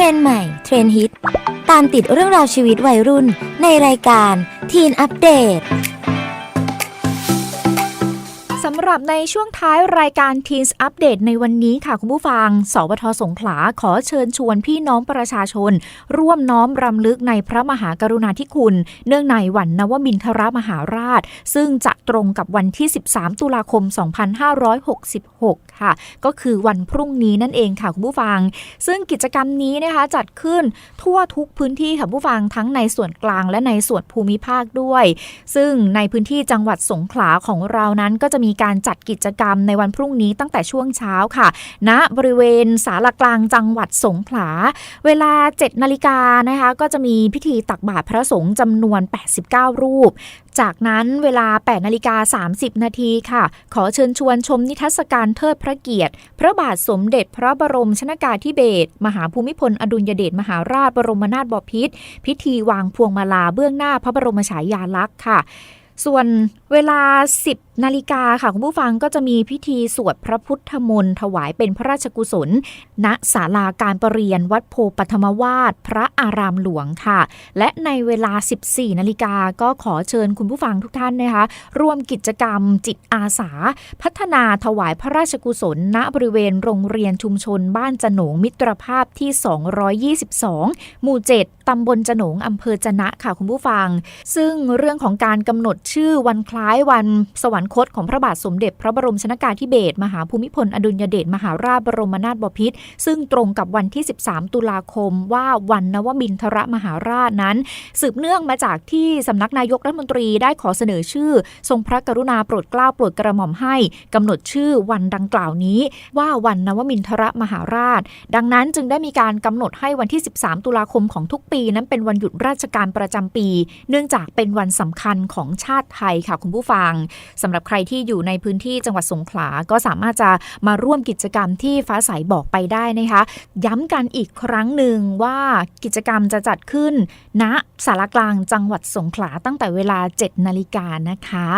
รนด์ใหม่ เทรนด์ฮิต ตามติดเรื่องราวชีวิตวัยรุ่นในรายการทีนอัปเดตสำหรับในช่วงท้ายรายการ Teens Update ในวันนี้ค่ะคุณผู้ฟัง สวทสงขลาขอเชิญชวนพี่น้องประชาชน ร่วมน้อมรำลึกในพระมหากรุณาธิคุณ เนื่องในวันนวมินทรมหาราช ซึ่งจะตรงกับวันที่ 13 ตุลาคม 2566 ค่ะ ก็คือวันพรุ่งนี้นั่นเองค่ะคุณผู้ฟัง ซึ่งกิจกรรมนี้นะคะจัดขึ้นทั่วทุกพื้นที่ค่ะผู้ฟังทั้งในส่วนกลางและในส่วนภูมิภาคด้วย ซึ่งในพื้นที่จังหวัดสงขลาของเรานั้นก็จะมีการจัดกิจกรรมในวันพรุ่งนี้ตั้งแต่ช่วงเช้าค่ะณบริเวณศาลากลางจังหวัดสงขลา เวลา 7 นาฬิกานะคะก็จะมีพิธีตักบาตรพระสงฆ์จำนวน 89 รูป จากนั้นเวลา 8 นาฬิกา 30 นาทีค่ะ ขอเชิญชวนชมนิทรรศการเทิดพระเกียรติ พระบาทสมเด็จพระบรมชนากาธิเบศรมหาภูมิพลอดุลยเดชมหาราชบรมนาถบพิตรพิธีวางพวงมาลาเบื้องหน้าพระบรมฉายาลักษณ์ค่ะ ส่วนเวลา 10 นาฬิกาค่ะคุณผู้ฟังก็จะมีพิธีสวดพระพุทธมนต์ถวายเป็นพระราชกุศล ณศาลาการประเรียนวัดโพปฐมวาสพระอารามหลวงค่ะ และในเวลา 14 นาฬิกาก็ขอเชิญคุณผู้ฟังทุกท่านนะคะร่วมกิจกรรมจิตอาสา พัฒนาถวายพระราชกุศล ณบริเวณโรงเรียนชุมชนบ้านจโหนงมิตรภาพที่ 222 หมู่ 7ตำบลจโหนงอำเภอจนะค่ะคุณผู้ฟัง ซึ่งเรื่องของการกำหนดชื่อวันคล้ายวันสวรรคตของพระบาทสมเด็จพระบรมชนากาธิเบศรมหาภูมิพล อดุลยเดชมหาราชบรมนาถบพิตรซึ่งตรงกับวันที่ 13 ตุลาคม ว่าวันนวมินทรมหาราชนั้น สืบเนื่องมาจากที่สำนักนายกรัฐมนตรีได้ขอเสนอชื่อ ทรงพระกรุณาโปรดเกล้าโปรดกระหม่อมให้กำหนดชื่อวันดังกล่าวนี้ ว่าวันนวมินทรมหาราช ดังนั้นจึงได้มีการกำหนดให้วันที่ 13 ตุลาคมของทุกปี นั้นเป็นวันหยุดราชการประจำปี เนื่องจากเป็นวันสำคัญของชาติไทยค่ะคุณผู้ฟังสำหรับใครที่อยู่ในพื้นที่จังหวัดสงขลา ก็สามารถจะมาร่วมกิจกรรมที่ฟ้าใสบอกไปได้นะคะ ย้ำกันอีกครั้งหนึ่งว่ากิจกรรมจะจัดขึ้นณสารกลางจังหวัดสงขลาตั้งแต่เวลา 7 นาฬิกานะคะ